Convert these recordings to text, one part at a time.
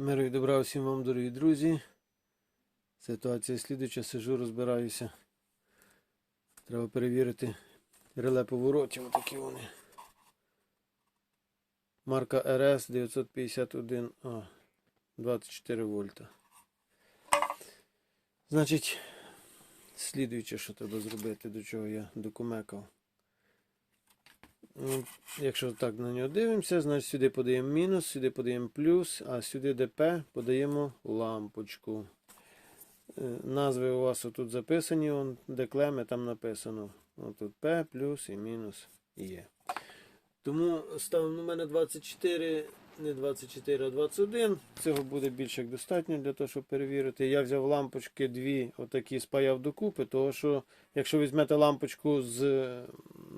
Миру і добра всім вам, дорогі друзі. Ситуація слідуюча, сижу, розбираюся. Треба перевірити реле поворотів, отакі вони. Марка РС 951А 24 вольта. Значить, слідуюче, що треба зробити, до чого я докумекав. Ну, Якщо так на нього дивимося, значить сюди подаємо мінус, сюди подаємо плюс, а сюди ДП подаємо лампочку. Е, Назви у вас тут записані, он, де клеми, там написано. Тут П, плюс і мінус є. Тому ставимо у мене 24, не 24, а 21. Цього буде більше як достатньо для того, щоб перевірити. Я взяв лампочки дві, отакі спаяв докупи, тому що якщо візьмете лампочку з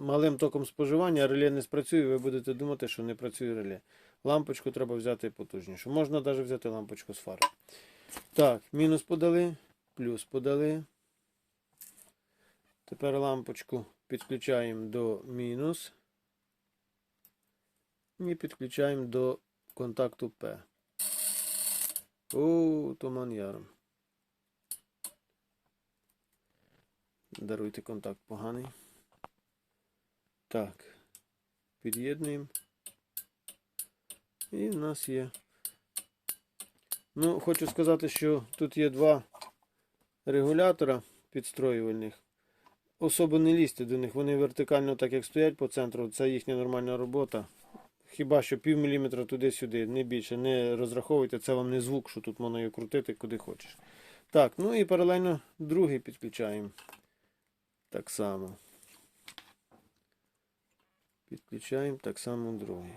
малим током споживання, реле не спрацює, ви будете думати, що не працює реле. Лампочку треба взяти потужнішу. Можна навіть взяти лампочку з фари. Так, мінус подали, плюс подали. Тепер лампочку підключаємо до мінус. І підключаємо до контакту П. О, туман яром. Даруйте контакт поганий. Так. Під'єднуємо. І в нас є. Ну, хочу сказати, що тут є два регулятора підстроювальних. Особо не лізьте до них. Вони вертикально, так як стоять по центру, це їхня нормальна робота. Хіба що пів міліметра туди-сюди, не більше. Не розраховуйте, це вам не звук, що тут можна його крутити куди хочеш. Так, ну і паралельно другий підключаємо. Так само. Підключаємо так само другий.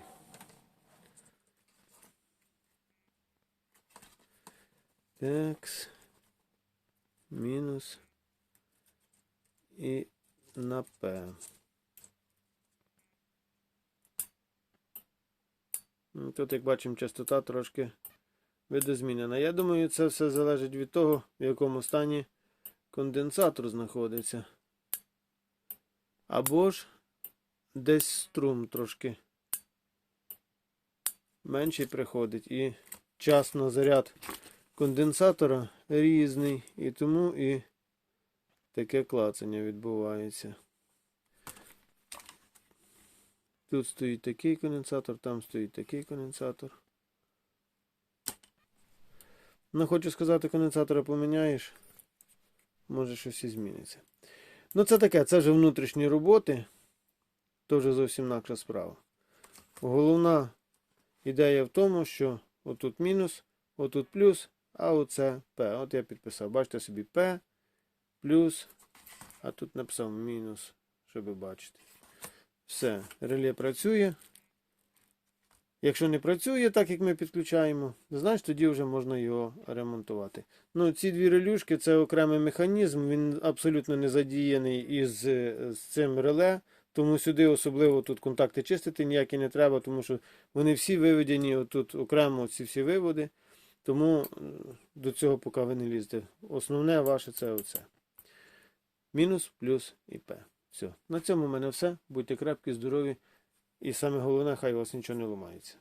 Такс. Мінус. І на П. Ну, Тут, як бачимо, частота трошки видозмінена. Я думаю, це все залежить від того, в якому стані конденсатор знаходиться. Або ж десь струм трошки менший приходить. І час на заряд конденсатора різний. І тому і таке клацання відбувається. Тут стоїть такий конденсатор, там стоїть такий конденсатор. Ну, хочу сказати, конденсатора поміняєш, може щось і зміниться. Ну, це таке, це вже внутрішні роботи. То вже зовсім інакша справа. Головна ідея в тому, що отут мінус, отут плюс, а оце П. От я підписав. Бачите собі П плюс, а тут написав мінус, щоб бачити. Все, реле працює. Якщо не працює так, як ми підключаємо, значить тоді вже можна його ремонтувати. Ну, ці дві релюшки це окремий механізм, він абсолютно не задіяний із з цим реле. Тому сюди особливо тут контакти чистити ніякі не треба, тому що вони всі виведені отут окремо ці всі виводи. Тому е, до цього поки ви не лізете. Основне ваше це оце. Мінус, плюс і П. Все. На цьому в мене все. Будьте крепкі, здорові. І саме головне, хай у вас нічого не ламається.